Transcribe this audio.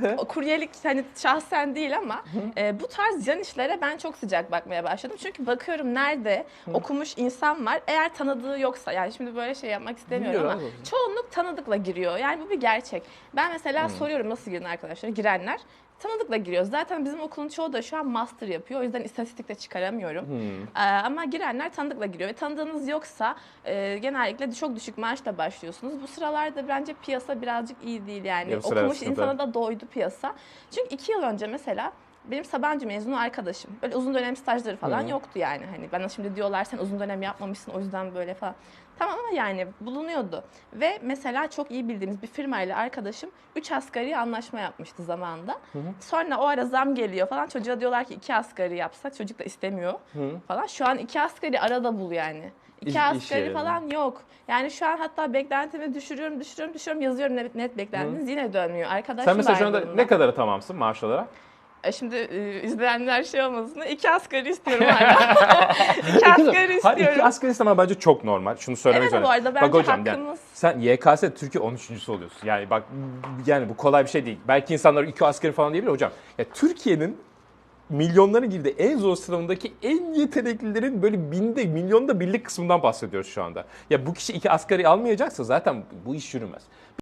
kuryelik hani şahsen değil ama e, bu tarz yan işlere ben çok sıcak bakmaya başladım. Çünkü bakıyorum nerede okumuş insan var. Eğer tanıdığı yoksa yani şimdi böyle şey yapmak istemiyorum Biliyorum ama abi. çoğunluk tanıdıkla giriyor. Yani bu bir gerçek. Ben mesela soruyorum nasıl girin arkadaşlar girenler. Tanıdıkla giriyor. Zaten bizim okulun çoğu da şu an master yapıyor. O yüzden istatistikte çıkaramıyorum. Ee, ama girenler tanıdıkla giriyor. Ve tanıdığınız yoksa e, genellikle çok düşük maaşla başlıyorsunuz. Bu sıralarda bence piyasa birazcık iyi değil yani. Ya Okumuş insana da doydu piyasa. Çünkü iki yıl önce mesela benim Sabancı mezunu arkadaşım. Böyle uzun dönem stajları falan Hı. yoktu yani. Hani bana şimdi diyorlar sen uzun dönem yapmamışsın o yüzden böyle falan. Tamam ama yani bulunuyordu. Ve mesela çok iyi bildiğimiz bir firmayla arkadaşım 3 asgari anlaşma yapmıştı zamanında. Sonra o ara zam geliyor falan. Çocuğa diyorlar ki 2 asgari yapsa. Çocuk da istemiyor falan. Şu an 2 asgari arada bul yani. 2 iş asgari falan yok. Yani şu an hatta beklentimi düşürüyorum, düşürüyorum, düşürüyorum. Yazıyorum net, net beklentiniz yine dönmüyor. Arkadaşım Sen mesela şu anda ne kadara tamamsın maaş olarak? E Şimdi e, izleyenler şey olmasın. iki asgari istiyorum hala. iki asgari Hayır, istiyorum. iki asgari isteme bence çok normal. Şunu söylemek Evet, bu arada bence Bak hocam yani hakkımız. sen YKS Türkiye 13.sü oluyorsun. Yani bak yani bu kolay bir şey değil. Belki insanlar iki asgari falan diyebilir hocam. Ya Türkiye'nin milyonların girdiği en zor sınavındaki en yeteneklilerin böyle binde, milyonda birlik kısmından bahsediyoruz şu anda. Ya bu kişi iki asgari almayacaksa zaten bu iş yürümez.